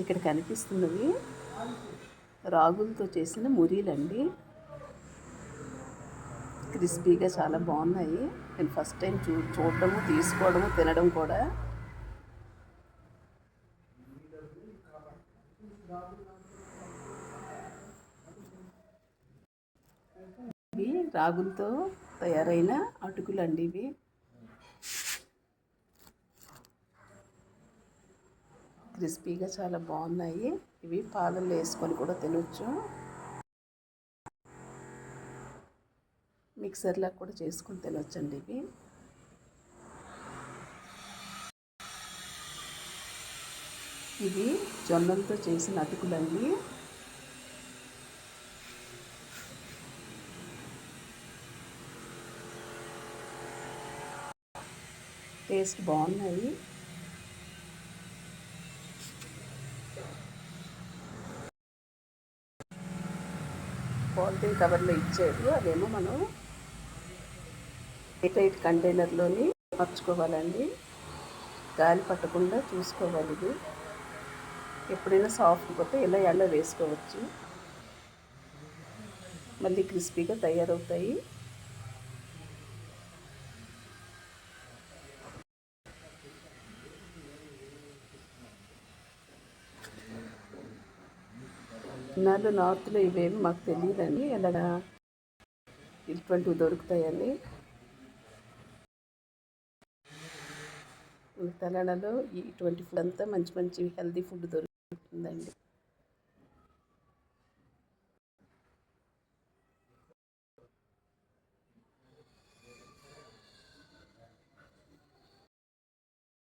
ఇక్కడ కనిపిస్తున్నవి రాగులతో చేసిన మురీలండి. క్రిస్పీగా చాలా బాగున్నాయి. నేను ఫస్ట్ టైం చూ చూడడము తీసుకోవడము తినడం కూడా. ఇవి రాగులతో తయారైన అటుకులు అండి ఇవి. క్రిస్పీగా చాలా బాగున్నాయి. ఇవి పాలల్లో వేసుకొని కూడా తినొచ్చు. మిక్సర్లా కూడా చేసుకొని తినొచ్చండి ఇవి. ఇవి జొన్నలతో చేసిన అతుకులన్నీ టేస్ట్ బాగున్నాయి. పాలిథిన్ కవర్లో ఇచ్చాడు అదేమో మనం ఎయిట్ కంటైనర్లోని మార్చుకోవాలండి. గాలి పట్టకుండా చూసుకోవాలి ఇది. ఎప్పుడైనా సాఫ్ట్ పోతే ఇలా ఎండ వేసుకోవచ్చు. మళ్ళీ క్రిస్పీగా తయారవుతాయి. ఇన్నాళ్ళు నార్త్లో ఇవేమి మాకు తెలియదండి ఎలా ఇటువంటివి దొరుకుతాయని తెలంగాణలో ఇటువంటి ఫుడ్ అంతా మంచి మంచి హెల్తీ ఫుడ్ దొరుకుతుందండి.